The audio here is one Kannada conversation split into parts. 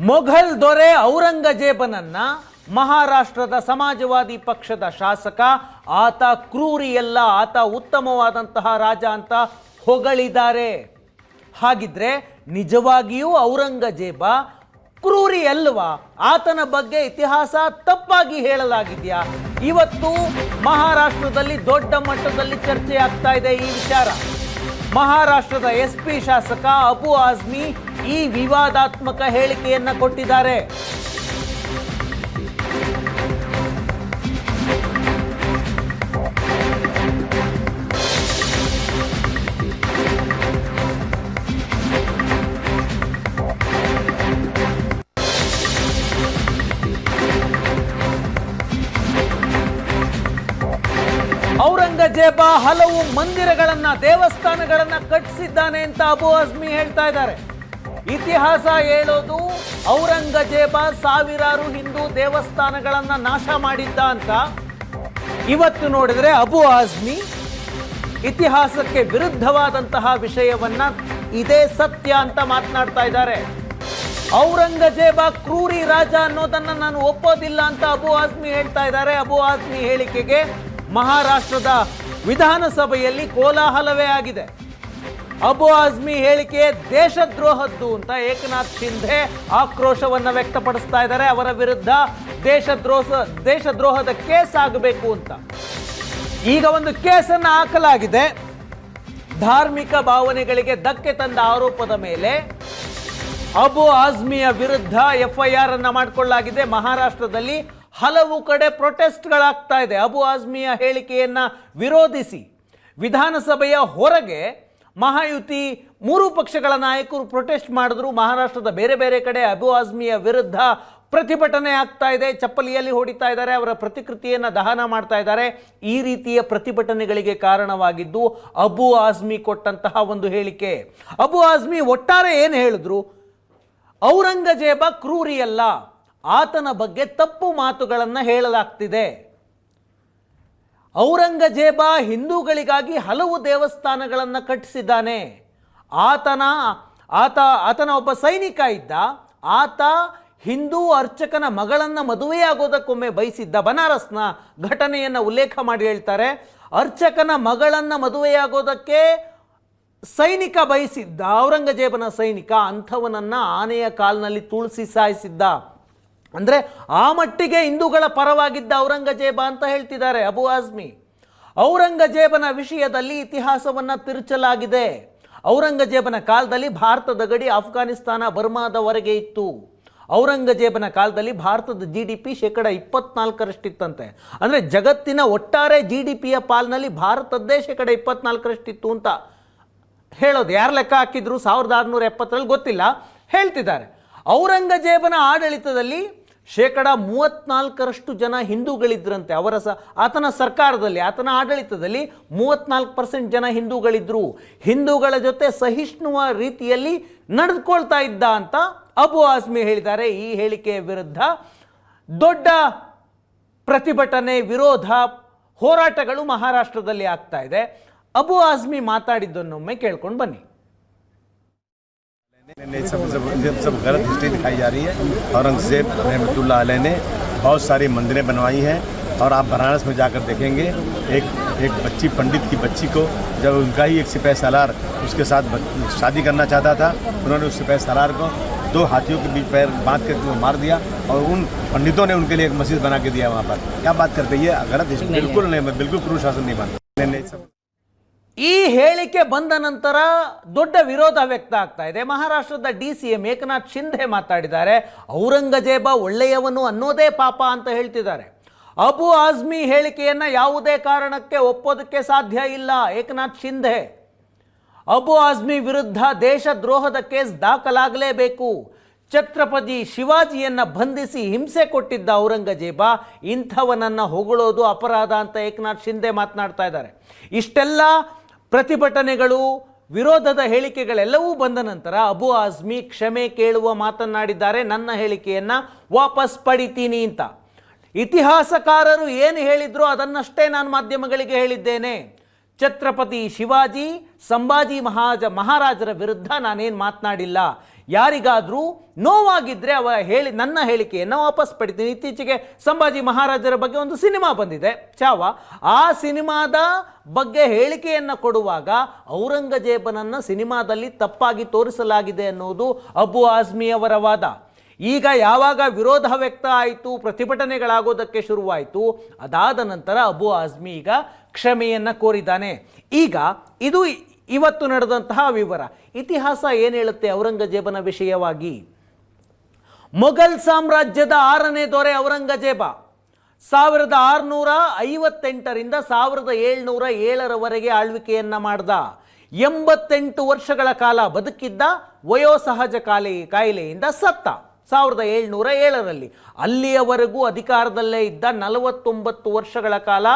ಮೊಘಲ್ ದೊರೆ ಔರಂಗಜೇಬನನ್ನ ಮಹಾರಾಷ್ಟ್ರದ ಸಮಾಜವಾದಿ ಪಕ್ಷದ ಶಾಸಕ, ಆತ ಕ್ರೂರಿಯಲ್ಲ ಆತ ಉತ್ತಮವಾದಂತಹ ರಾಜ ಅಂತ ಹೊಗಳಿದ್ದಾರೆ. ಹಾಗಿದ್ರೆ ನಿಜವಾಗಿಯೂ ಔರಂಗಜೇಬ ಕ್ರೂರಿ ಅಲ್ವಾ? ಆತನ ಬಗ್ಗೆ ಇತಿಹಾಸ ತಪ್ಪಾಗಿ ಹೇಳಲಾಗಿದೆಯಾ? ಇವತ್ತು ಮಹಾರಾಷ್ಟ್ರದಲ್ಲಿ ದೊಡ್ಡ ಮಟ್ಟದಲ್ಲಿ ಚರ್ಚೆ ಆಗ್ತಾ ಇದೆ ಈ ವಿಚಾರ. ಮಹಾರಾಷ್ಟ್ರದ ಎಸ್ ಪಿ ಶಾಸಕ ಅಬು ಆಜ್ಮಿ ಈ ವಿವಾದಾತ್ಮಕ ಹೇಳಿಕೆಯನ್ನ ಕೊಟ್ಟಿದ್ದಾರೆ. ಔರಂಗಜೇಬ ಹಲವು ಮಂದಿರಗಳನ್ನ, ದೇವಸ್ಥಾನಗಳನ್ನ ಕಟ್ಟಿಸಿದ್ದಾನೆ ಅಂತ ಅಬು ಅಜ್ಮಿ ಹೇಳ್ತಾ ಇದ್ದಾರೆ. ಇತಿಹಾಸ ಹೇಳೋದು ಔರಂಗಜೇಬ ಸಾವಿರಾರು ಹಿಂದೂ ದೇವಸ್ಥಾನಗಳನ್ನ ನಾಶ ಮಾಡಿದ್ದ ಅಂತ. ಇವತ್ತು ನೋಡಿದ್ರೆ ಅಬು ಆಜ್ಮಿ ಇತಿಹಾಸಕ್ಕೆ ವಿರುದ್ಧವಾದಂತಹ ವಿಷಯವನ್ನ ಇದೇ ಸತ್ಯ ಅಂತ ಮಾತನಾಡ್ತಾ ಇದ್ದಾರೆ. ಔರಂಗಜೇಬ ಕ್ರೂರಿ ರಾಜ ಅನ್ನೋದನ್ನ ನಾನು ಒಪ್ಪೋದಿಲ್ಲ ಅಂತ ಅಬು ಆಜ್ಮಿ ಹೇಳ್ತಾ ಇದ್ದಾರೆ. ಅಬು ಆಜ್ಮಿ ಹೇಳಿಕೆಗೆ ಮಹಾರಾಷ್ಟ್ರದ ವಿಧಾನಸಭೆಯಲ್ಲಿ ಕೋಲಾಹಲವೇ ಆಗಿದೆ. ಅಬು ಆಜ್ಮಿ ಹೇಳಿಕೆ ದೇಶದ್ರೋಹದ್ದು ಅಂತ ಏಕನಾಥ್ ಶಿಂಧೆ ಆಕ್ರೋಶವನ್ನು ವ್ಯಕ್ತಪಡಿಸ್ತಾ ಇದ್ದಾರೆ. ಅವರ ವಿರುದ್ಧ ದೇಶದ್ರೋಹ ದೇಶದ್ರೋಹದ ಕೇಸ್ ಆಗಬೇಕು ಅಂತ. ಈಗ ಒಂದು ಕೇಸನ್ನು ಹಾಕಲಾಗಿದೆ. ಧಾರ್ಮಿಕ ಭಾವನೆಗಳಿಗೆ ಧಕ್ಕೆ ತಂದ ಆರೋಪದ ಮೇಲೆ ಅಬು ಆಜ್ಮಿಯ ವಿರುದ್ಧ ಎಫ್ಐಆರ್ ಅನ್ನು ಮಾಡಿಕೊಳ್ಳಲಾಗಿದೆ. ಮಹಾರಾಷ್ಟ್ರದಲ್ಲಿ ಹಲವು ಕಡೆ ಪ್ರೊಟೆಸ್ಟ್ಗಳಾಗ್ತಾ ಇದೆ. ಅಬು ಆಜ್ಮಿಯ ಹೇಳಿಕೆಯನ್ನು ವಿರೋಧಿಸಿ ವಿಧಾನಸಭೆಯ ಹೊರಗೆ ಮಹಾಯುತಿ ಮೂರು ಪಕ್ಷಗಳ ನಾಯಕರು ಪ್ರೊಟೆಸ್ಟ್ ಮಾಡಿದ್ರು. ಮಹಾರಾಷ್ಟ್ರದ ಬೇರೆ ಬೇರೆ ಕಡೆ ಅಬು ಆಜ್ಮಿಯ ವಿರುದ್ಧ ಪ್ರತಿಭಟನೆ ಆಗ್ತಾ ಇದೆ. ಚಪ್ಪಲಿಯಲ್ಲಿ ಹೊಡಿತಾ ಇದ್ದಾರೆ. ಅವರ ಪ್ರತಿಕೃತಿಯನ್ನು ದಹನ ಮಾಡ್ತಾ ಇದ್ದಾರೆ. ಈ ರೀತಿಯ ಪ್ರತಿಭಟನೆಗಳಿಗೆ ಕಾರಣವಾಗಿದ್ದು ಅಬು ಆಜ್ಮಿ ಕೊಟ್ಟಂತಹ ಒಂದು ಹೇಳಿಕೆ. ಅಬು ಆಜ್ಮಿ ಒಟ್ಟಾರೆ ಏನು ಹೇಳಿದ್ರು? ಔರಂಗಜೇಬ ಕ್ರೂರಿಯಲ್ಲ. ಆತನ ಬಗ್ಗೆ ತಪ್ಪು ಮಾತುಗಳನ್ನು ಹೇಳಲಾಗ್ತಿದೆ. ಔರಂಗಜೇಬ ಹಿಂದೂಗಳಿಗಾಗಿ ಹಲವು ದೇವಸ್ಥಾನಗಳನ್ನು ಕಟ್ಟಿಸಿದ್ದಾನೆ. ಆತನ, ಆತ, ಆತನ ಒಬ್ಬ ಸೈನಿಕ ಇದ್ದ, ಆತ ಹಿಂದೂ ಅರ್ಚಕನ ಮಗಳನ್ನು ಮದುವೆಯಾಗೋದಕ್ಕೊಮ್ಮೆ ಬಯಸಿದ್ದ ಬನಾರಸ್ನ ಘಟನೆಯನ್ನು ಉಲ್ಲೇಖ ಮಾಡಿ ಹೇಳ್ತಾರೆ. ಅರ್ಚಕನ ಮಗಳನ್ನು ಮದುವೆಯಾಗೋದಕ್ಕೆ ಸೈನಿಕ ಬಯಸಿದ್ದ, ಔರಂಗಜೇಬನ ಸೈನಿಕ ಅಂಥವನನ್ನು ಆನೆಯ ಕಾಲಿನಲ್ಲಿ ತುಳಸಿ ಸಾಯಿಸಿದ್ದ. ಅಂದ್ರೆ ಆ ಮಟ್ಟಿಗೆ ಹಿಂದೂಗಳ ಪರವಾಗಿದ್ದ ಔರಂಗಜೇಬ ಅಂತ ಹೇಳ್ತಿದ್ದಾರೆ ಅಬು ಆಜ್ಮಿ. ಔರಂಗಜೇಬನ ವಿಷಯದಲ್ಲಿ ಇತಿಹಾಸವನ್ನು ತಿರುಚಲಾಗಿದೆ. ಔರಂಗಜೇಬನ ಕಾಲದಲ್ಲಿ ಭಾರತದ ಗಡಿ ಆಫ್ಘಾನಿಸ್ತಾನ ಬರ್ಮಾದವರೆಗೆ ಇತ್ತು. ಔರಂಗಜೇಬನ ಕಾಲದಲ್ಲಿ ಭಾರತದ ಜಿ ಡಿ ಪಿ ಶೇಕಡ ಇಪ್ಪತ್ನಾಲ್ಕರಷ್ಟಿತ್ತಂತೆ. ಅಂದರೆ ಜಗತ್ತಿನ ಒಟ್ಟಾರೆ ಜಿ ಡಿ ಪಿಯ ಪಾಲ್ನಲ್ಲಿ ಭಾರತದ್ದೇ ಶೇಕಡ ಇಪ್ಪತ್ನಾಲ್ಕರಷ್ಟಿತ್ತು ಅಂತ ಹೇಳೋದು. ಯಾರು ಲೆಕ್ಕ ಹಾಕಿದ್ರು? ಸಾವಿರದ ಆರುನೂರ ಎಪ್ಪತ್ತರಲ್ಲಿ ಗೊತ್ತಿಲ್ಲ. ಹೇಳ್ತಿದ್ದಾರೆ. ಔರಂಗಜೇಬನ ಆಡಳಿತದಲ್ಲಿ ಶೇಕಡ ಮೂವತ್ನಾಲ್ಕರಷ್ಟು ಜನ ಹಿಂದೂಗಳಿದ್ರಂತೆ. ಅವರ ಸ, ಆತನ ಸರ್ಕಾರದಲ್ಲಿ, ಆತನ ಆಡಳಿತದಲ್ಲಿ ಮೂವತ್ನಾಲ್ಕು ಪರ್ಸೆಂಟ್ ಜನ ಹಿಂದೂಗಳಿದ್ರು. ಹಿಂದೂಗಳ ಜೊತೆ ಸಹಿಷ್ಣುವ ರೀತಿಯಲ್ಲಿ ನಡೆದುಕೊಳ್ತಾ ಇದ್ದ ಅಂತ ಅಬು ಆಜ್ಮಿ ಹೇಳಿದ್ದಾರೆ. ಈ ಹೇಳಿಕೆಯ ವಿರುದ್ಧ ದೊಡ್ಡ ಪ್ರತಿಭಟನೆ, ವಿರೋಧ, ಹೋರಾಟಗಳು ಮಹಾರಾಷ್ಟ್ರದಲ್ಲಿ ಆಗ್ತಾ ಇದೆ. ಅಬು ಆಜ್ಮಿ ಮಾತಾಡಿದ್ದನ್ನೊಮ್ಮೆ ಕೇಳ್ಕೊಂಡು ಬನ್ನಿ. नहीं नहीं सब सब सब, गलत हिस्ट्री दिखाई जा रही है। औरंगज़ेब रहमतुल्लाह अलैह ने बहुत सारी मंदिरें बनवाई हैं और आप बनारस में जाकर देखेंगे एक एक बच्ची पंडित की बच्ची को जब उनका ही एक सिपह सालार उसके साथ शादी करना चाहता था उन्होंने उस सिपह सालार को दो हाथियों के बीच पैर बाँध कर वो मार दिया और उन पंडितों ने उनके लिए एक मस्जिद बना के दिया वहाँ पर। क्या बात करते हैं? ये गलत हिस्ट्री बिल्कुल नहीं मैं बिल्कुल क्रूर शासन नहीं मानता। नहीं नहीं सब ಈ ಹೇಳಿಕೆ ಬಂದ ನಂತರ ದೊಡ್ಡ ವಿರೋಧ ವ್ಯಕ್ತ ಆಗ್ತಾ ಇದೆ. ಮಹಾರಾಷ್ಟ್ರದ D C M Eknath Shinde ಮಾತಾಡಿದ್ದಾರೆ. ಔರಂಗಜೇಬ ಒಳ್ಳೆಯವನು ಅನ್ನೋದೇ ಪಾಪ ಅಂತ ಹೇಳ್ತಿದ್ದಾರೆ. ಅಬು ಆಜ್ಮಿ ಹೇಳಿಕೆಯನ್ನು ಯಾವುದೇ ಕಾರಣಕ್ಕೆ ಒಪ್ಪೋದಕ್ಕೆ ಸಾಧ್ಯ ಇಲ್ಲ. ಏಕನಾಥ್ ಶಿಂಧೆ, ಅಬು ಆಜ್ಮಿ ವಿರುದ್ಧ ದೇಶದ್ರೋಹದ ಕೇಸ್ ದಾಖಲಾಗಲೇಬೇಕು. ಛತ್ರಪತಿ ಶಿವಾಜಿಯನ್ನು ಬಂಧಿಸಿ ಹಿಂಸೆ ಕೊಟ್ಟಿದ್ದ ಔರಂಗಜೇಬ ಇಂಥವನನ್ನು ಹೊಗಳೋದು ಅಪರಾಧ ಅಂತ ಏಕನಾಥ್ ಶಿಂಧೆ ಮಾತನಾಡ್ತಾ ಇದ್ದಾರೆ. ಇಷ್ಟೆಲ್ಲ ಪ್ರತಿಭಟನೆಗಳು, ವಿರೋಧದ ಹೇಳಿಕೆಗಳೆಲ್ಲವೂ ಬಂದ ನಂತರ ಅಬು ಆಜ್ಮಿ ಕ್ಷಮೆ ಕೇಳುವ ಮಾತನ್ನಾಡಿದ್ದಾರೆ, ನನ್ನ ಹೇಳಿಕೆಯನ್ನ ವಾಪಸ್ ಪಡಿತೀನಿ ಅಂತ. ಇತಿಹಾಸಕಾರರು ಏನು ಹೇಳಿದ್ರು ಅದನ್ನಷ್ಟೇ ನಾನು ಮಾಧ್ಯಮಗಳಿಗೆ ಹೇಳಿದ್ದೇನೆ. ಛತ್ರಪತಿ ಶಿವಾಜಿ, ಸಂಭಾಜಿ ಮಹಾಜ ಮಹಾರಾಜರ ವಿರುದ್ಧ ನಾನೇನು ಮಾತನಾಡಿಲ್ಲ. ಯಾರಿಗಾದರೂ ನೋವಾಗಿದ್ದರೆ ಅವ ಹೇಳಿ, ನನ್ನ ಹೇಳಿಕೆಯನ್ನು ವಾಪಸ್ ಪಡಿತೀನಿ. ಇತ್ತೀಚೆಗೆ ಸಂಭಾಜಿ ಮಹಾರಾಜರ ಬಗ್ಗೆ ಒಂದು ಸಿನಿಮಾ ಬಂದಿದೆ. ಚಾವ, ಆ ಸಿನಿಮಾದ ಬಗ್ಗೆ ಹೇಳಿಕೆಯನ್ನು ಕೊಡುವಾಗ ಔರಂಗಜೇಬನನ್ನು ಸಿನಿಮಾದಲ್ಲಿ ತಪ್ಪಾಗಿ ತೋರಿಸಲಾಗಿದೆ ಅನ್ನೋದು ಅಬು ಆಜ್ಮಿಯವರ ವಾದ. ಈಗ ಯಾವಾಗ ವಿರೋಧ ವ್ಯಕ್ತ ಆಯಿತು, ಪ್ರತಿಭಟನೆಗಳಾಗೋದಕ್ಕೆ ಶುರುವಾಯಿತು, ಅದಾದ ನಂತರ ಅಬು ಆಜ್ಮಿ ಈಗ ಕ್ಷಮೆಯನ್ನು ಕೋರಿದ್ದಾನೆ. ಈಗ ಇದು ಇವತ್ತು ನಡೆದಂತಹ ವಿವರ. ಇತಿಹಾಸ ಏನು ಹೇಳುತ್ತೆ ಔರಂಗಜೇಬನ ವಿಷಯವಾಗಿ? ಮೊಘಲ್ ಸಾಮ್ರಾಜ್ಯದ ಆರನೇ ದೊರೆ ಔರಂಗಜೇಬ. ಸಾವಿರದ ಆರುನೂರ ಐವತ್ತೆಂಟರಿಂದ ಸಾವಿರದ ಏಳ್ನೂರ ಏಳರವರೆಗೆ ಆಳ್ವಿಕೆಯನ್ನ ಮಾಡ್ದ. ಎಂಬತ್ತೆಂಟು ವರ್ಷಗಳ ಕಾಲ ಬದುಕಿದ್ದ ವಯೋಸಹಜ ಕಾಲೆ, ಕಾಯಿಲೆಯಿಂದ ಸತ್ತ ಸಾವಿರದ ಏಳ್ನೂರ ಏಳರಲ್ಲಿ. ಅಲ್ಲಿಯವರೆಗೂ ಅಧಿಕಾರದಲ್ಲೇ ಇದ್ದ ನಲವತ್ತೊಂಬತ್ತು ವರ್ಷಗಳ ಕಾಲ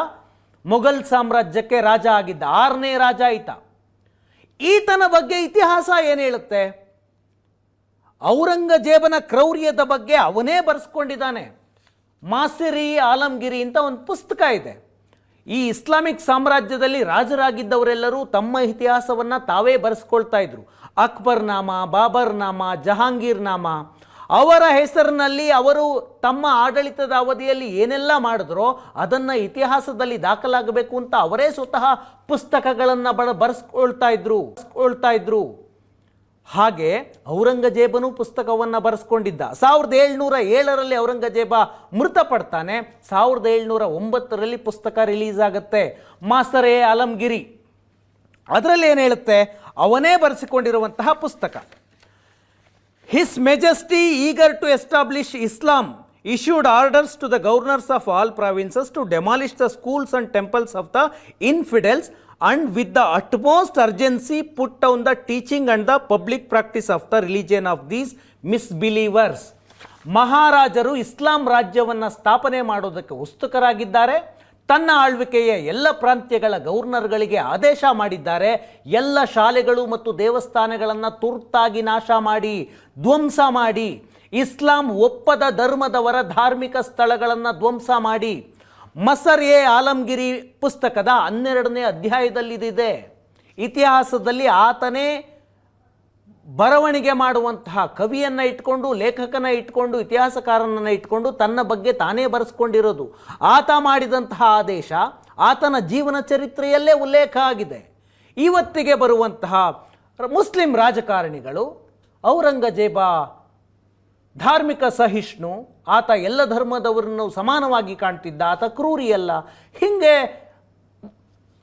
ಮೊಘಲ್ ಸಾಮ್ರಾಜ್ಯಕ್ಕೆ ರಾಜ ಆಗಿದ್ದ. ಆರನೇ ರಾಜ ಈತ ಈತನ ಬಗ್ಗೆ ಇತಿಹಾಸ ಏನು ಹೇಳುತ್ತೆ? ಔರಂಗಜೇಬನ ಕ್ರೌರ್ಯದ ಬಗ್ಗೆ ಅವನೇ ಬರೆಸ್ಕೊಂಡಿದ್ದಾನೆ. ಮಾಸಿರಿ ಆಲಂಗಿರಿ ಅಂತ ಒಂದು ಪುಸ್ತಕ ಇದೆ. ಈ ಇಸ್ಲಾಮಿಕ್ ಸಾಮ್ರಾಜ್ಯದಲ್ಲಿ ರಾಜರಾಗಿದ್ದವರೆಲ್ಲರೂ ತಮ್ಮ ಇತಿಹಾಸವನ್ನು ತಾವೇ ಬರೆಸ್ಕೊಳ್ತಾ ಇದ್ರು. ಅಕ್ಬರ್ನಾಮ, ಬಾಬರ್ನಾಮ, ಜಹಾಂಗೀರ್ನಾಮ. ನಾಮ ಜಹಾಂಗೀರ್ ನಾಮ ಅವರ ಹೆಸರಿನಲ್ಲಿ ಅವರು ತಮ್ಮ ಆಡಳಿತದ ಅವಧಿಯಲ್ಲಿ ಏನೆಲ್ಲ ಮಾಡಿದ್ರೋ ಅದನ್ನು ಇತಿಹಾಸದಲ್ಲಿ ದಾಖಲಾಗಬೇಕು ಅಂತ ಅವರೇ ಸ್ವತಃ ಪುಸ್ತಕಗಳನ್ನು ಬಳ ಬರೆಸ್ಕೊಳ್ತಾ ಇದ್ರು. ಬರೆಸ್ಕೊಳ್ತಾ ಇದ್ರು. ಹಾಗೆ ಔರಂಗಜೇಬನು ಪುಸ್ತಕವನ್ನು ಬರೆಸ್ಕೊಂಡಿದ್ದ. ಸಾವಿರದ ಏಳ್ನೂರ ಏಳರಲ್ಲಿ ಔರಂಗಜೇಬ ಮೃತಪಡ್ತಾನೆ. ಸಾವಿರದ ಏಳ್ನೂರ ಒಂಬತ್ತರಲ್ಲಿ ಪುಸ್ತಕ ರಿಲೀಸ್ ಆಗುತ್ತೆ. ಮಾಸ್ತರೇ ಆಲಂಗಿರಿ ಅದರಲ್ಲಿ ಏನು ಹೇಳುತ್ತೆ? ಅವನೇ ಬರೆಸಿಕೊಂಡಿರುವಂತಹ ಪುಸ್ತಕ. His Majesty, eager to establish Islam, issued orders to the governors of all provinces to demolish the schools and temples of the infidels and with the utmost urgency put down the teaching and the public practice of the religion of these misbelievers. ಮಹಾರಾಜರು ಇಸ್ಲಾಂ ರಾಜ್ಯವನ್ನು ಸ್ಥಾಪನೆ ಮಾಡೋದಕ್ಕೆ ಉತ್ಸುಕರಾಗಿದ್ದಾರೆ ತನ್ನ ಆಳ್ವಿಕೆಯ ಎಲ್ಲ ಪ್ರಾಂತ್ಯಗಳ ಗವರ್ನರ್ಗಳಿಗೆ ಆದೇಶ ಮಾಡಿದ್ದಾರೆ. ಎಲ್ಲ ಶಾಲೆಗಳು ಮತ್ತು ದೇವಸ್ಥಾನಗಳನ್ನು ತುರ್ತಾಗಿ ನಾಶ ಮಾಡಿ, ಧ್ವಂಸ ಮಾಡಿ, ಇಸ್ಲಾಂ ಒಪ್ಪದ ಧರ್ಮದವರ ಧಾರ್ಮಿಕ ಸ್ಥಳಗಳನ್ನು ಧ್ವಂಸ ಮಾಡಿ. ಮಸರ್ ಎ ಆಲಂಗಿರಿ ಪುಸ್ತಕದ ಹನ್ನೆರಡನೇ ಅಧ್ಯಾಯದಲ್ಲಿದೆ ಇತಿಹಾಸದಲ್ಲಿ ಆತನೇ ಬರವಣಿಗೆ ಮಾಡುವಂತಹ ಕವಿಯನ್ನು ಇಟ್ಕೊಂಡು, ಲೇಖಕನ ಇಟ್ಕೊಂಡು, ಇತಿಹಾಸಕಾರನನ್ನು ಇಟ್ಕೊಂಡು ತನ್ನ ಬಗ್ಗೆ ತಾನೇ ಬರೆಸ್ಕೊಂಡಿರೋದು. ಆತ ಮಾಡಿದಂತಹ ಆದೇಶ ಆತನ ಜೀವನ ಚರಿತ್ರೆಯಲ್ಲೇ ಉಲ್ಲೇಖ ಆಗಿದೆ. ಇವತ್ತಿಗೆ ಬರುವಂತಹ ಮುಸ್ಲಿಂ ರಾಜಕಾರಣಿಗಳು, ಔರಂಗಜೇಬ, ಧಾರ್ಮಿಕ ಸಹಿಷ್ಣು, ಆತ ಎಲ್ಲ ಧರ್ಮದವರನ್ನು ಸಮಾನವಾಗಿ ಕಾಣ್ತಿದ್ದ, ಆತ ಕ್ರೂರಿಯಲ್ಲ, ಹಿಂಗೆ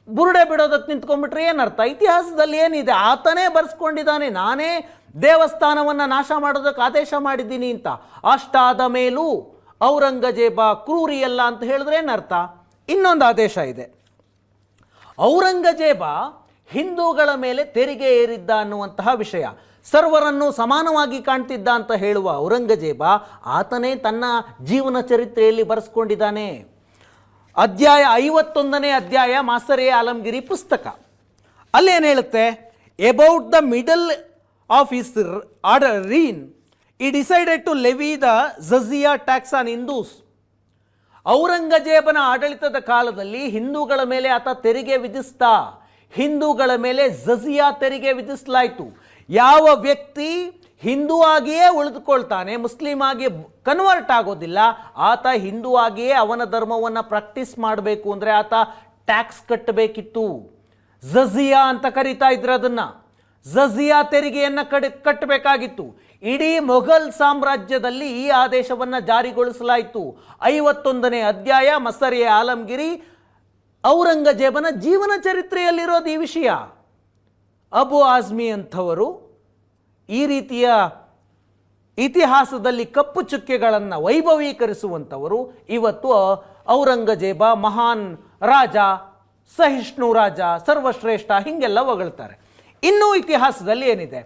ಬುರುಡೆ ಬಿಡೋದಕ್ಕೆ ನಿಂತ್ಕೊಂಡ್ಬಿಟ್ರೆ ಏನರ್ಥ ಇತಿಹಾಸದಲ್ಲಿ ಏನಿದೆ? ಆತನೇ ಬರೆಸ್ಕೊಂಡಿದ್ದಾನೆ. ನಾನೇ ದೇವಸ್ಥಾನವನ್ನು ನಾಶ ಮಾಡೋದಕ್ಕೆ ಆದೇಶ ಮಾಡಿದ್ದೀನಿ ಅಂತ. ಅಷ್ಟಾದ ಮೇಲೂ ಔರಂಗಜೇಬ ಕ್ರೂರಿಯಲ್ಲ ಅಂತ ಹೇಳಿದ್ರೆ ಏನರ್ಥ ಇನ್ನೊಂದು ಆದೇಶ ಇದೆ. ಔರಂಗಜೇಬ ಹಿಂದೂಗಳ ಮೇಲೆ ತೆರಿಗೆ ಏರಿದ್ದ ಅನ್ನುವಂತಹ ವಿಷಯ. ಸರ್ವರನ್ನು ಸಮಾನವಾಗಿ ಕಾಣ್ತಿದ್ದ ಅಂತ ಹೇಳುವ ಔರಂಗಜೇಬ ಆತನೇ ತನ್ನ ಜೀವನ ಚರಿತ್ರೆಯಲ್ಲಿ ಬರೆಸ್ಕೊಂಡಿದ್ದಾನೆ. ಅಧ್ಯಾಯ ಐವತ್ತೊಂದನೇ ಅಧ್ಯಾಯ ಮಾಸರೇ ಆಲಂಗಿರಿ ಪುಸ್ತಕ. ಅಲ್ಲೇನು ಹೇಳುತ್ತೆ? About the middle of his order reign he decided to levy the jizya tax on Hindus ಔರಂಗಜೇಬನ ಆಡಳಿತದ ಕಾಲದಲ್ಲಿ ಹಿಂದೂಗಳ ಮೇಲೆ ಆತ ತೆರಿಗೆ ವಿಧಿಸ್ತಾ, ಹಿಂದೂಗಳ ಮೇಲೆ ಝಿಯಾ ತೆರಿಗೆ ವಿಧಿಸಲಾಯಿತು. ಯಾವ ವ್ಯಕ್ತಿ ಹಿಂದೂ ಆಗಿಯೇ ಉಳಿದುಕೊಳ್ತಾನೆ ಮುಸ್ಲಿಂ ಆಗಿ ಕನ್ವರ್ಟ್ ಆಗೋದಿಲ್ಲ, ಆತ ಹಿಂದೂ ಆಗಿಯೇ ಅವನ ಧರ್ಮವನ್ನು ಪ್ರಾಕ್ಟೀಸ್ ಮಾಡಬೇಕು ಅಂದರೆ ಆತ ಟ್ಯಾಕ್ಸ್ ಕಟ್ಟಬೇಕಿತ್ತು. ಝಜಿಯಾ ಅಂತ ಕರೀತಾ ಇದ್ರೆ ಅದನ್ನ. ಝಜಿಯಾ ತೆರಿಗೆಯನ್ನು ಕಡ್, ಕಟ್ಟಬೇಕಾಗಿತ್ತು. ಇಡೀ ಮೊಘಲ್ ಸಾಮ್ರಾಜ್ಯದಲ್ಲಿ ಈ ಆದೇಶವನ್ನು ಜಾರಿಗೊಳಿಸಲಾಯಿತು. ಐವತ್ತೊಂದನೇ ಅಧ್ಯಾಯ, ಮಸರಿಯ ಆಲಂಗಿರಿ, ಔರಂಗಜೇಬನ ಜೀವನ ಚರಿತ್ರೆಯಲ್ಲಿರೋದು ಈ ವಿಷಯ. ಅಬು ಆಜ್ಮಿ ಅಂಥವರು ಈ ರೀತಿಯ ಇತಿಹಾಸದಲ್ಲಿ ಕಪ್ಪು ಚುಕ್ಕೆಗಳನ್ನು ವೈಭವೀಕರಿಸುವಂಥವರು ಇವತ್ತು ಔರಂಗಜೇಬ ಮಹಾನ್ ರಾಜ, ಸಹಿಷ್ಣು ರಾಜ, ಸರ್ವಶ್ರೇಷ್ಠ ಹೀಗೆಲ್ಲ ಹೊಗಳ್ತಾರೆ. ಇನ್ನೂ ಇತಿಹಾಸದಲ್ಲಿ ಏನಿದೆ?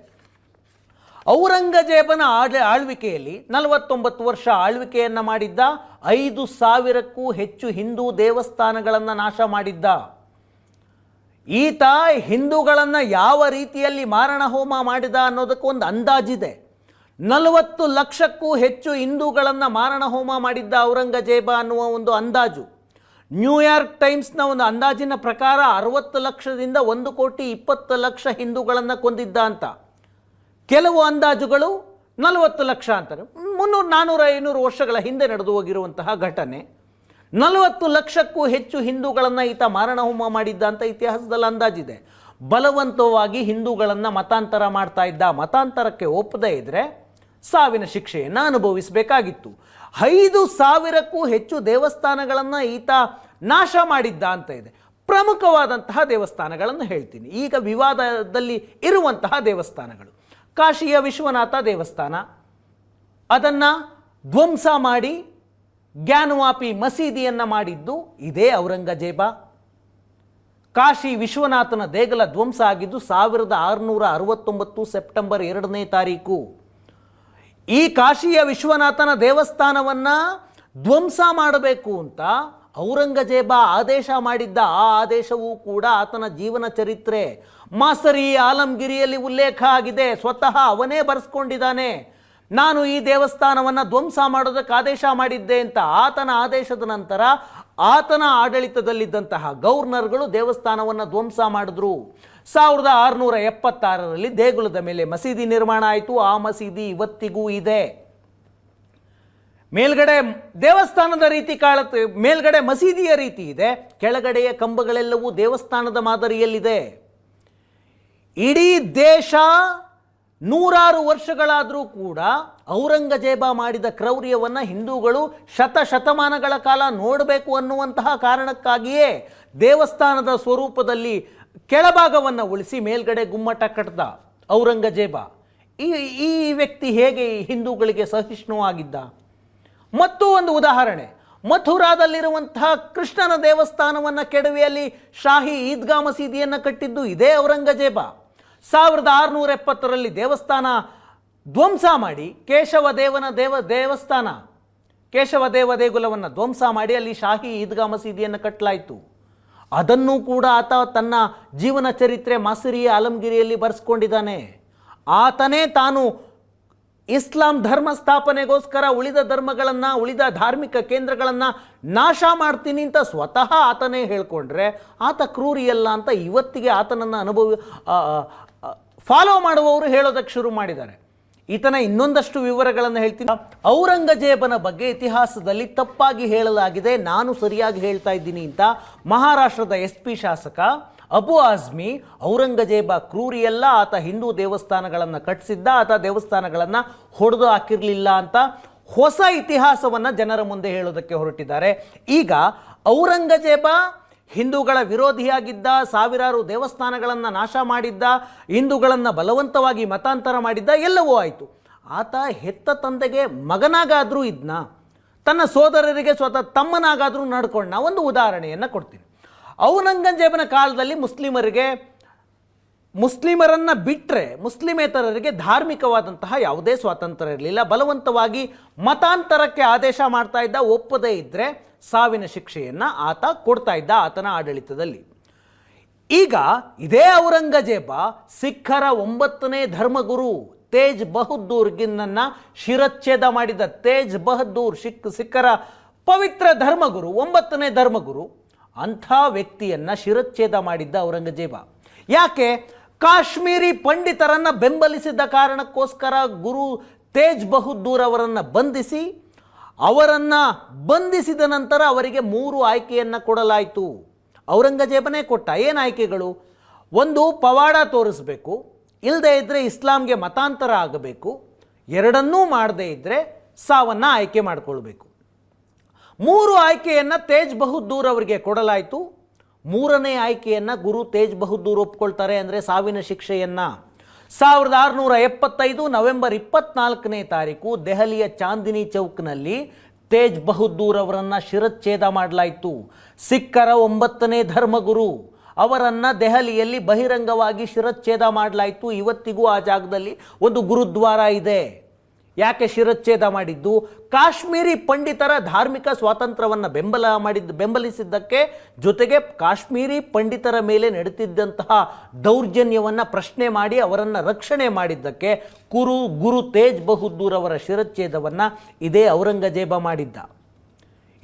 ಔರಂಗಜೇಬನ ಆಡ ಆಳ್ವಿಕೆಯಲ್ಲಿ ನಲವತ್ತೊಂಬತ್ತು ವರ್ಷ ಆಳ್ವಿಕೆಯನ್ನು ಮಾಡಿದ್ದ, ಐದು ಸಾವಿರಕ್ಕೂ ಹೆಚ್ಚು ಹಿಂದೂ ದೇವಸ್ಥಾನಗಳನ್ನು ನಾಶ ಮಾಡಿದ್ದ. ಈತ ಹಿಂದೂಗಳನ್ನು ಯಾವ ರೀತಿಯಲ್ಲಿ ಮಾರಣ ಹೋಮ ಮಾಡಿದ ಅನ್ನೋದಕ್ಕೆ ಒಂದು ಅಂದಾಜಿದೆ. ನಲವತ್ತು ಲಕ್ಷಕ್ಕೂ ಹೆಚ್ಚು ಹಿಂದೂಗಳನ್ನು ಮಾರಣ ಹೋಮ ಮಾಡಿದ್ದ ಔರಂಗಜೇಬ ಅನ್ನುವ ಒಂದು ಅಂದಾಜು. ನ್ಯೂಯಾರ್ಕ್ ಟೈಮ್ಸ್ನ ಒಂದು ಅಂದಾಜಿನ ಪ್ರಕಾರ ಅರವತ್ತು ಲಕ್ಷದಿಂದ ಒಂದು ಕೋಟಿ ಇಪ್ಪತ್ತು ಲಕ್ಷ ಹಿಂದೂಗಳನ್ನು ಕೊಂದಿದ್ದ ಅಂತ. ಕೆಲವು ಅಂದಾಜುಗಳು ನಲವತ್ತು ಲಕ್ಷ ಅಂತಾರೆ. ಮುನ್ನೂರು ನಾನ್ನೂರ ಐನೂರು ವರ್ಷಗಳ ಹಿಂದೆ ನಡೆದು ಹೋಗಿರುವಂತಹ ಘಟನೆ. ನಲವತ್ತು ಲಕ್ಷಕ್ಕೂ ಹೆಚ್ಚು ಹಿಂದೂಗಳನ್ನು ಈತ ಮಾರಣ ಹೋಮ ಮಾಡಿದ್ದ ಅಂತ ಇತಿಹಾಸದಲ್ಲಿ ಅಂದಾಜಿದೆ. ಬಲವಂತವಾಗಿ ಹಿಂದೂಗಳನ್ನು ಮತಾಂತರ ಮಾಡ್ತಾ ಇದ್ದ. ಮತಾಂತರಕ್ಕೆ ಒಪ್ಪದೇ ಇದ್ದರೆ ಸಾವಿನ ಶಿಕ್ಷೆಯನ್ನು ಅನುಭವಿಸಬೇಕಾಗಿತ್ತು. ಐದು ಸಾವಿರಕ್ಕೂ ಹೆಚ್ಚು ದೇವಸ್ಥಾನಗಳನ್ನು ಈತ ನಾಶ ಮಾಡಿದ್ದ ಅಂತ ಇದೆ. ಪ್ರಮುಖವಾದಂತಹ ದೇವಸ್ಥಾನಗಳನ್ನು ಹೇಳ್ತೀನಿ. ಈಗ ವಿವಾದದಲ್ಲಿ ಇರುವಂತಹ ದೇವಸ್ಥಾನಗಳು. ಕಾಶಿಯ ವಿಶ್ವನಾಥ ದೇವಸ್ಥಾನ. ಅದನ್ನು ಧ್ವಂಸ ಮಾಡಿ ಜ್ಞಾನವಾಪಿ ಮಸೀದಿಯನ್ನು ಮಾಡಿದ್ದು ಇದೇ ಔರಂಗಜೇಬ. ಕಾಶಿ ವಿಶ್ವನಾಥನ ದೇಗಲ ಧ್ವಂಸ ಆಗಿದ್ದು ಸಾವಿರದ ಆರುನೂರ ಅರವತ್ತೊಂಬತ್ತು ಸೆಪ್ಟೆಂಬರ್ ಎರಡನೇ ತಾರೀಕು. ಈ ಕಾಶಿಯ ವಿಶ್ವನಾಥನ ದೇವಸ್ಥಾನವನ್ನ ಧ್ವಂಸ ಮಾಡಬೇಕು ಅಂತ ಔರಂಗಜೇಬ ಆದೇಶ ಮಾಡಿದ್ದ. ಆ ಆದೇಶವೂ ಕೂಡ ಆತನ ಜೀವನ ಚರಿತ್ರೆ. ಮಾಸರಿ ಆಲಂಗಿರಿಯಲ್ಲಿ ಉಲ್ಲೇಖ ಆಗಿದೆ. ಸ್ವತಃ ಅವನೇ ಬರೆಸ್ಕೊಂಡಿದ್ದಾನೆ. ನಾನು ಈ ದೇವಸ್ಥಾನವನ್ನು ಧ್ವಂಸ ಮಾಡೋದಕ್ಕೆ ಆದೇಶ ಮಾಡಿದ್ದೆ ಅಂತ ಆತನ ಆದೇಶದ ನಂತರ ಆತನ ಆಡಳಿತದಲ್ಲಿದ್ದಂತಹ ಗೌರ್ನರ್ಗಳು ದೇವಸ್ಥಾನವನ್ನು ಧ್ವಂಸ ಮಾಡಿದ್ರು. ಸಾವಿರದ ಆರುನೂರ ಎಪ್ಪತ್ತಾರರಲ್ಲಿ ದೇಗುಲದ ಮೇಲೆ ಮಸೀದಿ ನಿರ್ಮಾಣ ಆಯಿತು. ಆ ಮಸೀದಿ ಇವತ್ತಿಗೂ ಇದೆ. ಮೇಲ್ಗಡೆ ದೇವಸ್ಥಾನದ ರೀತಿ ಕಾಣುತ್ತೆ ಮೇಲ್ಗಡೆ ಮಸೀದಿಯ ರೀತಿ ಇದೆ. ಕೆಳಗಡೆಯ ಕಂಬಗಳೆಲ್ಲವೂ ದೇವಸ್ಥಾನದ ಮಾದರಿಯಲ್ಲಿದೆ. ಇಡೀ ದೇಶ ನೂರಾರು ವರ್ಷಗಳಾದರೂ ಕೂಡ ಔರಂಗಜೇಬ ಮಾಡಿದ ಕ್ರೌರ್ಯವನ್ನು ಹಿಂದೂಗಳು ಶತ ಶತಮಾನಗಳ ಕಾಲ ನೋಡಬೇಕು ಅನ್ನುವಂತಹ ಕಾರಣಕ್ಕಾಗಿಯೇ ದೇವಸ್ಥಾನದ ಸ್ವರೂಪದಲ್ಲಿ ಕೆಳಭಾಗವನ್ನು ಉಳಿಸಿ ಮೇಲ್ಗಡೆ ಗುಮ್ಮಟ ಕಟ್ಟಿದ ಔರಂಗಜೇಬ. ಈ ಈ ವ್ಯಕ್ತಿ ಹೇಗೆ ಹಿಂದೂಗಳಿಗೆ ಸಹಿಷ್ಣುವಾಗಿದ್ದ? ಮತ್ತು ಒಂದು ಉದಾಹರಣೆ. ಮಥುರಾದಲ್ಲಿರುವಂತಹ ಕೃಷ್ಣನ ದೇವಸ್ಥಾನವನ್ನು ಕೆಡವಿಯಲ್ಲಿ ಶಾಹಿ ಈದ್ಗಾ ಮಸೀದಿಯನ್ನು ಕಟ್ಟಿದ್ದು ಇದೇ ಔರಂಗಜೇಬ. ಸಾವಿರದ ಆರುನೂರ ಎಪ್ಪತ್ತರಲ್ಲಿ ದೇವಸ್ಥಾನ ಧ್ವಂಸ ಮಾಡಿ ಕೇಶವ ದೇವನ ದೇವ ದೇವಸ್ಥಾನ, ಕೇಶವ ದೇವ ದೇಗುಲವನ್ನು ಧ್ವಂಸ ಮಾಡಿ ಅಲ್ಲಿ ಶಾಹಿ ಈದ್ಗಾ ಮಸೀದಿಯನ್ನು ಕಟ್ಟಲಾಯಿತು ಅದನ್ನು ಕೂಡ ಆತ ತನ್ನ ಜೀವನ ಚರಿತ್ರೆ ಮಸರಿಯ ಆಲಮಗಿರಿಯಲ್ಲಿ ಬರೆಸ್ಕೊಂಡಿದ್ದಾನೆ. ಆತನೇ ತಾನು ಇಸ್ಲಾಂ ಧರ್ಮ ಸ್ಥಾಪನೆಗೋಸ್ಕರ ಉಳಿದ ಧರ್ಮಗಳನ್ನು, ಉಳಿದ ಧಾರ್ಮಿಕ ಕೇಂದ್ರಗಳನ್ನು ನಾಶ ಮಾಡ್ತೀನಿ ಅಂತ ಸ್ವತಃ ಆತನೇ ಹೇಳ್ಕೊಂಡ್ರೆ ಆತ ಕ್ರೂರಿಯಲ್ಲ ಅಂತ ಇವತ್ತಿಗೆ ಆತನನ್ನು ಅನುಭವಿ ಫಾಲೋ ಮಾಡುವವರು ಹೇಳೋದಕ್ಕೆ ಶುರು ಮಾಡಿದ್ದಾರೆ. ಈತನ ಇನ್ನೊಂದಷ್ಟು ವಿವರಗಳನ್ನು ಹೇಳ್ತೀನಿ. ಔರಂಗಜೇಬನ ಬಗ್ಗೆ ಇತಿಹಾಸದಲ್ಲಿ ತಪ್ಪಾಗಿ ಹೇಳಲಾಗಿದೆ, ನಾನು ಸರಿಯಾಗಿ ಹೇಳ್ತಾ ಇದ್ದೀನಿ ಅಂತ ಮಹಾರಾಷ್ಟ್ರದ ಎಸ್ ಪಿ ಶಾಸಕ ಅಬು ಆಜ್ಮಿ, ಔರಂಗಜೇಬ ಕ್ರೂರಿಯಲ್ಲ ಆತ ಹಿಂದೂ ದೇವಸ್ಥಾನಗಳನ್ನು ಕಟ್ಟಿಸಿದ್ದ ಆತ ದೇವಸ್ಥಾನಗಳನ್ನು ಹೊಡೆದು ಹಾಕಿರಲಿಲ್ಲ ಅಂತ ಹೊಸ ಇತಿಹಾಸವನ್ನು ಜನರ ಮುಂದೆ ಹೇಳೋದಕ್ಕೆ ಹೊರಟಿದ್ದಾರೆ. ಈಗ ಔರಂಗಜೇಬ ಹಿಂದೂಗಳ ವಿರೋಧಿಯಾಗಿದ್ದ ಸಾವಿರಾರು ದೇವಸ್ಥಾನಗಳನ್ನು ನಾಶ ಮಾಡಿದ್ದ, ಹಿಂದೂಗಳನ್ನು ಬಲವಂತವಾಗಿ ಮತಾಂತರ ಮಾಡಿದ್ದ ಎಲ್ಲವೂ ಆಯಿತು. ಆತ ಹೆತ್ತ ತಂದೆಗೆ ಮಗನಾಗಾದರೂ ಇದ್ನ, ತನ್ನ ಸೋದರರಿಗೆ ಸ್ವತಃ ತಮ್ಮನಾಗಾದರೂ ನಡ್ಕೊಂಡ ಒಂದು ಉದಾಹರಣೆಯನ್ನು ಕೊಡ್ತೀನಿ. ಔರಂಗಜೇಬನ ಕಾಲದಲ್ಲಿ ಮುಸ್ಲಿಮರಿಗೆ, ಮುಸ್ಲಿಮರನ್ನು ಬಿಟ್ಟರೆ ಮುಸ್ಲಿಮೇತರರಿಗೆ ಧಾರ್ಮಿಕವಾದಂತಹ ಯಾವುದೇ ಸ್ವಾತಂತ್ರ್ಯ ಇರಲಿಲ್ಲ. ಬಲವಂತವಾಗಿ ಮತಾಂತರಕ್ಕೆ ಆದೇಶ ಮಾಡ್ತಾ ಇದ್ದ, ಒಪ್ಪದೇ ಇದ್ದರೆ ಸಾವಿನ ಶಿಕ್ಷೆಯನ್ನು ಆತ ಕೊಡ್ತಾ ಇದ್ದ ಆತನ ಆಡಳಿತದಲ್ಲಿ. ಈಗ ಇದೇ ಔರಂಗಜೇಬ ಸಿಖ್ಖರ ಒಂಬತ್ತನೇ ಧರ್ಮಗುರು ತೇಜ್ ಬಹದ್ದೂರ್ ಗಿನ್ನನ್ನು ಶಿರಚ್ಛೇದ ಮಾಡಿದ ತೇಜ್ ಬಹದ್ದೂರ್ ಸಿಖ್ ಸಿಖ್ಖರ ಪವಿತ್ರ ಧರ್ಮಗುರು, ಒಂಬತ್ತನೇ ಧರ್ಮಗುರು, ಅಂಥ ವ್ಯಕ್ತಿಯನ್ನು ಶಿರಚ್ಛೇದ ಮಾಡಿದ್ದ ಔರಂಗಜೇಬ. ಯಾಕೆ? ಕಾಶ್ಮೀರಿ ಪಂಡಿತರನ್ನು ಬೆಂಬಲಿಸಿದ ಕಾರಣಕ್ಕೋಸ್ಕರ ಗುರು ತೇಜ್ ಬಹದ್ದೂರ್ ಅವರನ್ನು ಬಂಧಿಸಿ ಅವರನ್ನ ಬಂಧಿಸಿದ ನಂತರ ಅವರಿಗೆ ಮೂರು ಆಯ್ಕೆಯನ್ನು ಕೊಡಲಾಯಿತು. ಔರಂಗಜೇಬನೇ ಕೊಟ್ಟ. ಏನು ಆಯ್ಕೆಗಳು? ಒಂದು, ಪವಾಡ ತೋರಿಸ್ಬೇಕು. ಇಲ್ಲದೇ ಇದ್ದರೆ ಇಸ್ಲಾಂಗೆ ಮತಾಂತರ ಆಗಬೇಕು. ಎರಡನ್ನೂ ಮಾಡದೇ ಇದ್ದರೆ ಸಾವನ್ನು ಆಯ್ಕೆ ಮಾಡಿಕೊಳ್ಬೇಕು. ಮೂರು ಆಯ್ಕೆಯನ್ನು ತೇಜ್ ಬಹದ್ದೂರ್ ಅವರಿಗೆ ಕೊಡಲಾಯಿತು. ಮೂರನೇ ಆಯ್ಕೆಯನ್ನು ಗುರು ತೇಜ್ ಬಹದ್ದೂರ್ ಒಪ್ಕೊಳ್ತಾರೆ ಅಂದರೆ ಸಾವಿನ ಶಿಕ್ಷೆಯನ್ನು. ಸಾವಿರದ ಆರುನೂರ ಎಪ್ಪತ್ತೈದು ನವೆಂಬರ್ ಇಪ್ಪತ್ನಾಲ್ಕನೇ ತಾರೀಕು ದೆಹಲಿಯ ಚಾಂದಿನಿ ಚೌಕ್ನಲ್ಲಿ ತೇಜ್ ಬಹದ್ದೂರ್ ಅವರನ್ನು ಶಿರಚ್ಛೇದ ಮಾಡಲಾಯಿತು. ಸಿಖ್ಖರ ಒಂಬತ್ತನೇ ಧರ್ಮಗುರು ಅವರನ್ನು ದೆಹಲಿಯಲ್ಲಿ ಬಹಿರಂಗವಾಗಿ ಶಿರಚ್ಛೇದ ಮಾಡಲಾಯಿತು. ಇವತ್ತಿಗೂ ಆ ಜಾಗದಲ್ಲಿ ಒಂದು ಗುರುದ್ವಾರ ಇದೆ. ಯಾಕೆ ಶಿರಚ್ಛೇದ ಮಾಡಿದ್ದು? ಕಾಶ್ಮೀರಿ ಪಂಡಿತರ ಧಾರ್ಮಿಕ ಸ್ವಾತಂತ್ರ್ಯವನ್ನು ಬೆಂಬಲ ಮಾಡಿದ್ದು ಬೆಂಬಲಿಸಿದ್ದಕ್ಕೆ ಜೊತೆಗೆ ಕಾಶ್ಮೀರಿ ಪಂಡಿತರ ಮೇಲೆ ನಡೆದಿದ್ದಂತಹ ದೌರ್ಜನ್ಯವನ್ನು ಪ್ರಶ್ನೆ ಮಾಡಿ ಅವರನ್ನು ರಕ್ಷಣೆ ಮಾಡಿದ್ದಕ್ಕೆ ಕುರು, ಗುರು ತೇಜ್ ಬಹದ್ದೂರ್ ಅವರ ಶಿರಚ್ಛೇದವನ್ನು ಇದೇ ಔರಂಗಜೇಬ ಮಾಡಿದ್ದ.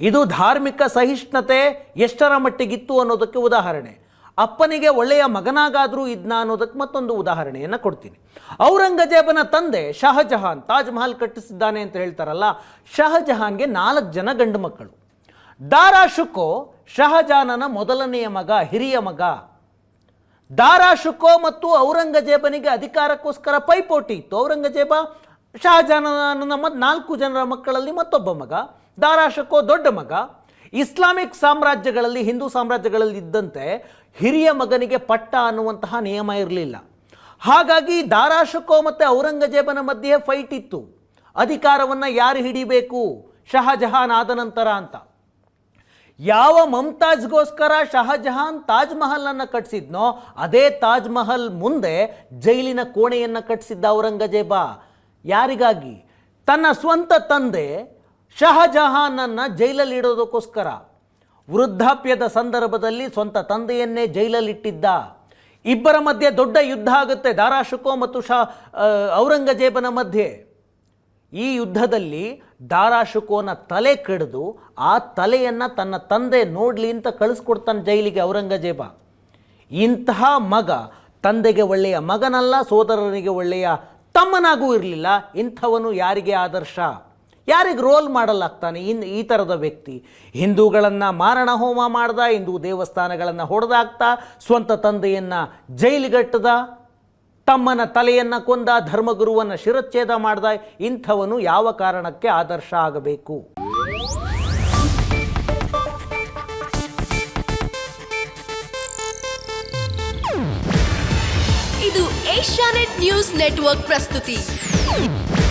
ಇದು ಧಾರ್ಮಿಕ ಸಹಿಷ್ಣುತೆ ಎಷ್ಟರ ಮಟ್ಟಿಗಿತ್ತು ಅನ್ನೋದಕ್ಕೆ ಉದಾಹರಣೆ. ಅಪ್ಪನಿಗೆ ಒಳ್ಳೆಯ ಮಗನಾಗಾದರೂ ಇದ್ನ ಅನ್ನೋದಕ್ಕೆ ಮತ್ತೊಂದು ಉದಾಹರಣೆಯನ್ನು ಕೊಡ್ತೀನಿ. ಔರಂಗಜೇಬನ ತಂದೆ ಶಹಜಹಾನ್ ತಾಜ್ ಮಹಲ್ ಕಟ್ಟಿಸಿದ್ದಾನೆ ಅಂತ ಹೇಳ್ತಾರಲ್ಲ, ಶಹಜಹಾನ್ಗೆ ನಾಲ್ಕು ಜನ ಗಂಡು ಮಕ್ಕಳು. ದಾರಾ ಶುಕೋ ಶಹಜಾನನ ಮೊದಲನೆಯ ಮಗ, ಹಿರಿಯ ಮಗ. ದಾರಾ ಶುಕೋ ಮತ್ತು ಔರಂಗಜೇಬನಿಗೆ ಅಧಿಕಾರಕ್ಕೋಸ್ಕರ ಪೈಪೋಟಿ ಇತ್ತು. ಔರಂಗಜೇಬ ಶಹಜಾನನ ಮ- ನಾಲ್ಕು ಜನರ ಮಕ್ಕಳಲ್ಲಿ ಮತ್ತೊಬ್ಬ ಮಗ, ದಾರಾ ಶುಕೋ ದೊಡ್ಡ ಮಗ. ಇಸ್ಲಾಮಿಕ್ ಸಾಮ್ರಾಜ್ಯಗಳಲ್ಲಿ, ಹಿಂದೂ ಸಾಮ್ರಾಜ್ಯಗಳಲ್ಲಿ ಇದ್ದಂತೆ ಹಿರಿಯ ಮಗನಿಗೆ ಪಟ್ಟ ಅನ್ನುವಂತಹ ನಿಯಮ ಇರಲಿಲ್ಲ. ಹಾಗಾಗಿ ದಾರಾಶಕೋ ಮತ್ತು ಔರಂಗಜೇಬನ ಮಧ್ಯೆ ಫೈಟ್ ಇತ್ತು. ಅಧಿಕಾರವನ್ನು ಯಾರು ಹಿಡಿಬೇಕು? ಶಹಜಹಾನ್ ಆದ ನಂತರ ಅಂತ. ಯಾವ ಮಮ್ತಾಜ್ಗೋಸ್ಕರ ಶಹಜಹಾನ್ ತಾಜ್ ಮಹಲ್ ಅನ್ನ ಕಟ್ಟಿಸಿದ್ನೋ ಅದೇ ತಾಜ್ ಮಹಲ್ ಮುಂದೆ ಜೈಲಿನ ಕೋಣೆಯನ್ನು ಕಟ್ಟಿಸಿದ್ದ ಔರಂಗಜೇಬ. ಯಾರಿಗಾಗಿ? ತನ್ನ ಸ್ವಂತ ತಂದೆ ಶಹಜಹಾನನ್ನು ಜೈಲಲ್ಲಿ ಇಡೋದಕ್ಕೋಸ್ಕರ ವೃದ್ಧಾಪ್ಯದ ಸಂದರ್ಭದಲ್ಲಿ ಸ್ವಂತ ತಂದೆಯನ್ನೇ ಜೈಲಲ್ಲಿಟ್ಟಿದ್ದ. ಇಬ್ಬರ ಮಧ್ಯೆ ದೊಡ್ಡ ಯುದ್ಧ ಆಗುತ್ತೆ, ದಾರಾಶುಕೋ ಮತ್ತು ಶಾ ಔರಂಗಜೇಬನ ಮಧ್ಯೆ. ಈ ಯುದ್ಧದಲ್ಲಿ ದಾರಾಶುಕೋನ ತಲೆ ಕಡಿದು ಆ ತಲೆಯನ್ನು ತನ್ನ ತಂದೆ ನೋಡಲಿ ಅಂತ ಕಳಿಸ್ಕೊಡ್ತಾನೆ ಜೈಲಿಗೆ ಔರಂಗಜೇಬ. ಇಂತಹ ಮಗ ತಂದೆಗೆ ಒಳ್ಳೆಯ ಮಗನಲ್ಲ, ಸೋದರನಿಗೆ ಒಳ್ಳೆಯ ತಮ್ಮನಾಗೂ ಇರಲಿಲ್ಲ, ಇಂಥವನು ಯಾರಿಗೆ ಆದರ್ಶ? ಯಾರಿಗೆ ರೋಲ್ ಮಾಡಲಾಗ್ತಾನೆ ಇನ್ ಈ ಥರದ ವ್ಯಕ್ತಿ. ಹಿಂದೂಗಳನ್ನು ಮಾರಣ ಹೋಮ ಮಾಡ್ದ, ಹಿಂದೂ ದೇವಸ್ಥಾನಗಳನ್ನು ಹೊಡೆದಾಗ್ತಾ, ಸ್ವಂತ ತಂದೆಯನ್ನು ಜೈಲಿಗಟ್ಟದ, ತಮ್ಮನ ತಲೆಯನ್ನು ಕೊಂದ, ಧರ್ಮಗುರುವನ್ನು ಶಿರಚ್ಛೇದ ಮಾಡ್ದ, ಇಂಥವನು ಯಾವ ಕಾರಣಕ್ಕೆ ಆದರ್ಶ ಆಗಬೇಕು? ಇದು ಏಷ್ಯಾನೆಟ್ ನ್ಯೂಸ್ ನೆಟ್ವರ್ಕ್ ಪ್ರಸ್ತುತಿ.